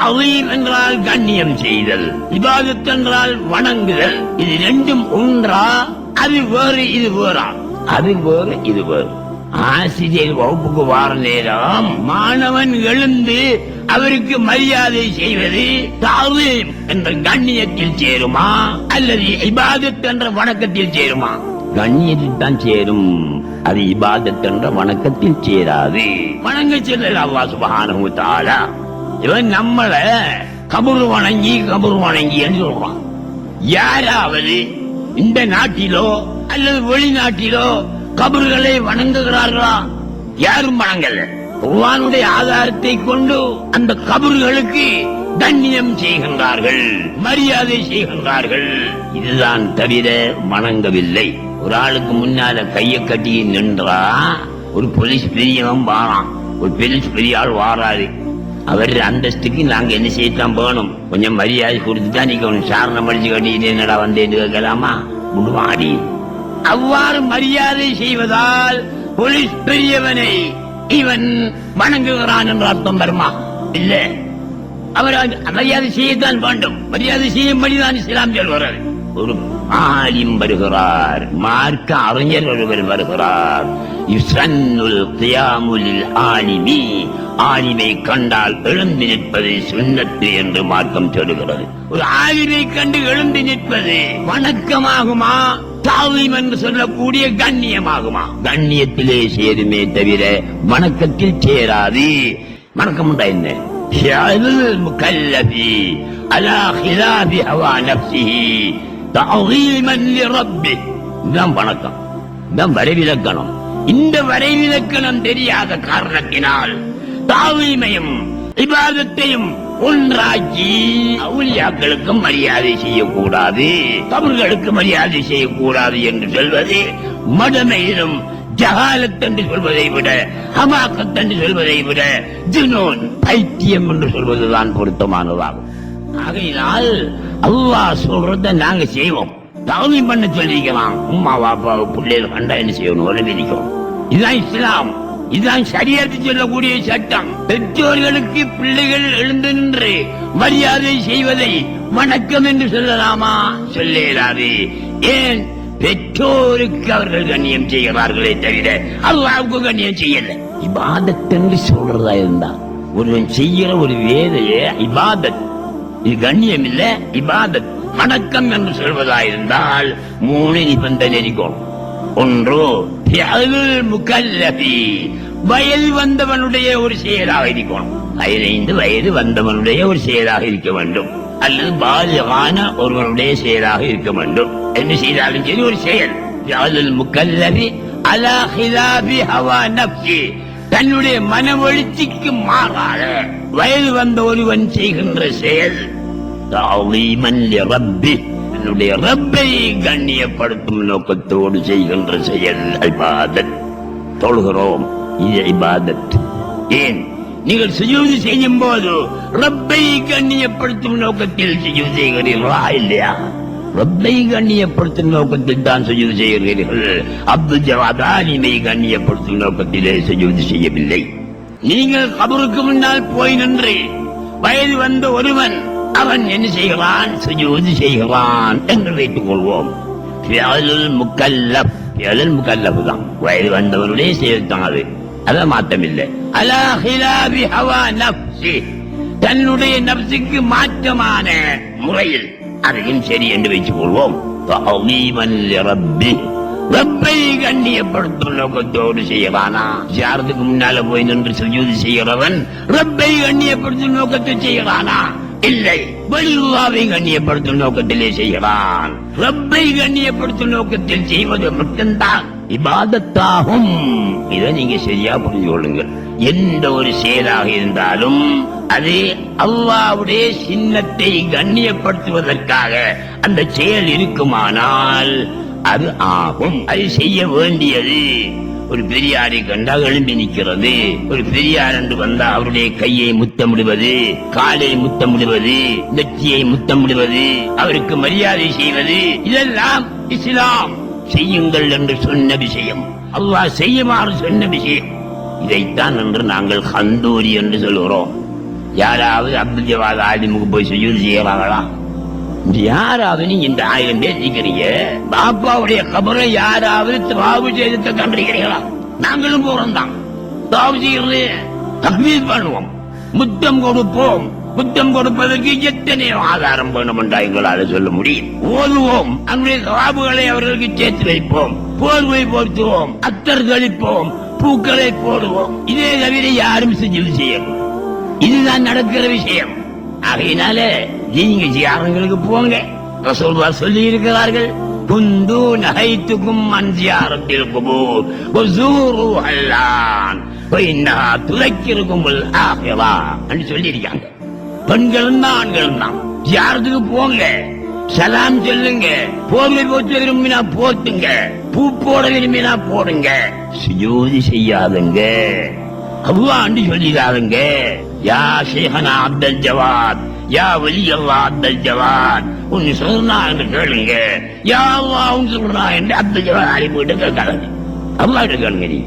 தவீம் என்றால் கண்ணியம் செய்தல் இபாதத் என்றால் வணங்குதல் இது ரெண்டும் ஒன்றா? அது வேறு இது வேறா? அது வேறு இது வேறு. ஆசிரியர் வகுப்புக்கு வார நேரம் மாணவன் எழுந்து அவருக்கு மரியாதை செய்வது தாவீம் என்ற கண்ணியத்தில் சேருமா? அல்லது இபாதத் என்ற வணக்கத்தில் சேருமா? கண்ணியத்தில் தான் சேரும். அது இபாதத் என்ற வணக்கத்தில் சேராது. வணங்க செல்லல் அல்லாஹ் சுபஹானஹு தஆலா. இவன் நம்மள கபரு வணங்கி கபரு வணங்கி என்று சொல்றான். யாராவது இந்த நாட்டிலோ அல்லது வெளிநாட்டிலோ கபர்களை வணங்குகிறார்களா? யாரும் வணங்கல. குர்ஆனுடைய ஆதாரத்தை கொண்டு அந்த கபர்களுக்கு தண்ணியம் செய்கின்றார்கள் மரியாதை செய்கின்றார்கள். இதுதான் தவிர வணங்கவில்லை. ஒரு ஆளுக்கு முன்னால கையை கட்டி நின்றா ஒரு போலீஸ் பெரியவன் வாரான். ஒரு போலீஸ் பெரிய ஆள் வாராது. அவர் அந்தஸ்துக்கு நாங்க என்ன செய்யத்தான் போகணும் கொஞ்சம் மரியாதை கொடுத்துட்டா நீங்க ஒன்று சாரணம் அடிச்சு கட்டிட்டு என்னடா வந்தேன்னு கேட்கலாமா முடுவாடி அவ்வாறு மரியாதை செய்வதால் போலீஸ் பெரியவனை இவன் வணங்குகிறான் என்று அர்த்தம் வருமா இல்ல அவர் மரியாதை செய்யத்தான் வேண்டும் மரியாதை செய்யும்படிதான் இஸ்லாம் சொல்கிறார் ஒரு ஆலிம் வருகிறார் மார்க்க அறிஞர் ஒருவர் வருகிறார் யுசன்னுல் கியாமுலில் ஆலிமி ஆலிமை கண்டால் எழுந்து நிற்பது சுண்ணத்து என்று மார்க்கம் சொல்லுகிறது ஒரு ஆலிமை கண்டு எழுந்து நிற்பது வணக்கமாகுமா தாவீம் என்று சொல்லக்கூடிய கண்ணியமாகுமா கண்ணியத்திலே சேருமே தவிர வணக்கத்தில் சேராது வணக்கம் என்ன فعل المكلف على خلاف هوى نفسه تعظيما لربه இதுதான் வணக்கம். இதுதான் வரைவிலக்கணம். இந்த வரைவிலக்கணம் தெரியாத காரணத்தினால் தாவீமையும் இபாதத்தையும் ஒன்றாக்கி அவுலியாக்களுக்கும் மரியாதை செய்யக்கூடாது தமிழ்களுக்கு மரியாதை செய்யக்கூடாது என்று சொல்வது மடமையிலும் ஜகாலத் என்று சொல்வதை விட ஹமாக்கத் என்று சொல்வதை விட ஜுனூன் பைத்தியம் என்று சொல்வதுதான் பொருத்தமானதாகும். ஆகையினால் அல்லாஹ் சொல்றத நாங்க செய்வோம். தகுதி பண்ண சொல்லிக்கலாம் உம்மா பாப்பா பிள்ளைகள் கண்டா என்ன செய்யணும்? உறவிக்கணும் இதுதான் இஸ்லாம். இதுதான் சரியாத்து சொல்லக்கூடிய சட்டம். பெற்றோர்களுக்கு பிள்ளைகள் எழுந்து நின்று மரியாதை செய்வதை வணக்கம் என்று சொல்லலாமா? சொல்ல இயலாது ஏன்? பெற்றோருக்கு அவர்கள் கண்ணியம் செய்கிறார்களே தவிர அல்லாவுக்கு கண்ணியம் செய்யல. இபாதத் என்று சொல்றதா இருந்தா ஒருவன் செய்கிற ஒரு வேதையே இபாதத் இது கண்ணியம் இல்ல இபாதத் அடக்கம் என்று சொல்வதாயிருந்தால் மூணு நிபந்தனை இருக்கும் ஒன்று முகல்லபி வயல் வந்தவனுடைய ஒரு செயலாக இருக்கணும். பதினைந்து வயது வந்தவனுடைய ஒரு செயலாக இருக்க வேண்டும். அல்லது பாலியமான ஒருவனுடைய செயலாக இருக்க வேண்டும். என்ன செய்தாலும் சரி ஒரு செயல். பியலுல் முகல்லபி அலா ஹிலாபி ஹவா நப்சி தன்னுடைய மனவெழுச்சிக்கு மாறாக வயது வந்த ஒருவன் செய்கின்ற செயல். தாவீமன் ரப்பி. என்னுடைய ரப்பை கண்ணியப்படுத்தும் நோக்கத்தோடு செய்கின்ற செயல் ஐபாதத் தொழுகிறோம் இது இபாதத். ஏன்? நீங்கள் சுஜூது செய்யும் போது ரப்பை கண்ணியப்படுத்தும் நோக்கத்தில் சுஜூது செய்கிறீர்களா இல்லையா? ரப்பை கண்ணியப்படுத்தும் நோக்கத்தில் தான் சுஜூது செய்கிறீர்கள். அப்துல் ஜவாத் கண்ணியப்படுத்தும் நோக்கத்திலே சுஜூது செய்யவில்லை. நீங்கள் கபருக்கு முன்னால் போய் நின்று வயது வந்த ஒருவன் அவன் என்ன செய்கிறான்? சுஜூது செய்கிறான் என்று வைத்துக் கொள்வோம். முக்கல்லப் முக்கல்லப் தான். வயது வந்தவருடைய செயல் தான் அது அதான் மாற்றமில்லை. அலா ஹவா நப்சி தன்னுடைய நப்சுக்கு மாற்றமான முறையில் அதையும் சரி என்று வைத்துக் கொள்வோம். ரப்பை கண்ணியப்படுத்தும் நோக்கத்தோடு செய்யறானா ஜாரத்துக்கு முன்னால போய் நின்று சுஜூதி செய்கிறவன் ரப்பை கண்ணியப்படுத்தும் நோக்கத்தை செய்யறானா இல்லை வலிவாவை கண்ணியப்படுத்தும் நோக்கத்திலே செய்கிறான் ரப்பை கண்ணியப்படுத்தும் நோக்கத்தில் செய்வது மட்டும்தான். இபாதத்தாகும். இதை நீங்க சரியா புரிஞ்சு கொள்ளுங்கள். எந்த ஒரு செயலாக இருந்தாலும் அது அல்லாவுடைய சின்னத்தை கண்ணியப்படுத்துவதற்காக அந்த செயல் இருக்குமானால் அது ஆகும். அது செய்ய வேண்டியது. ஒரு பெரியாரை கண்டா எழும்பி நிற்கிறது. ஒரு பெரியார் என்று வந்தா அவருடைய கையை முத்தமிடுவது காலை முத்தமிடுவது நெற்றியை முத்தமிடுவது அவருக்கு மரியாதை செய்வது இதெல்லாம் இஸ்லாம். செய்யுங்கள் என்று சொன்ன விஷயம். அல்லாஹ் செய்யுமாறு சொன்ன விஷயம். இதைத்தான் என்று நாங்கள் ஹந்தூரி என்று சொல்கிறோம். யாராவது அப்துல் ஜவாத் ஆலிமுக்கு போய் சுஜூர் செய்யறாங்களா யாராவது நீ இந்த ஆயிரம் பேர் பாப்பாவுடைய கபரை யாராவது தாவு செய்து கண்டிருக்கிறீங்களா நாங்களும் போறோம் தான். தாவு செய்யறது தக்மீர் பண்ணுவோம். முத்தம் கொடுப்போம். முத்தம் கொடுப்பதற்கு எத்தனையோ ஆதாரம் வேணும் என்றா எங்களால் சொல்ல முடியும். ஓதுவோம். அன்றைய சாபுகளை அவர்களுக்கு சேர்த்து வைப்போம். போர்வை போர்த்துவோம். அத்தர் தெளிப்போம் பூக்களை போடுவோம். இதே தவிர யாரும் செஞ்சது செய்யும் இதுதான் நடக்கிற விஷயம். ஆகையினால நீங்க ஜியாரங்களுக்கு போங்க. ரசூலுல்லா சொல்லி இருக்கிறார்கள் குந்து நகைத்துக்கும் அஞ்சியாரத்தில் குபூர் வசூரு அல்லான் துளைக்கிருக்கும் ஆகியவா சொல்லி இருக்காங்க பெண்களும் தான் ஆண்களும் தான். ஜியாரத்துக்கு போங்க. சலாம் சொல்லுங்க. போர்வை போட்டு விரும்பினா போத்துங்க பூ போட விரும்பினா போடுங்க. சுஜூதி செய்யாதுங்க. அவ்வாண்டு சொல்லிடாதுங்க. யா சேகனா அப்தல் ஜவாத் யா வலி அல்லா அப்தல் ஜவாத் உன் சொல்றா என்று கேளுங்க. யா அல்லா உன் சொல்றா என்று அப்தல் ஜவாத் அறிவிட்டு கேட்காதுங்க கிட்ட கேளுங்க நீ.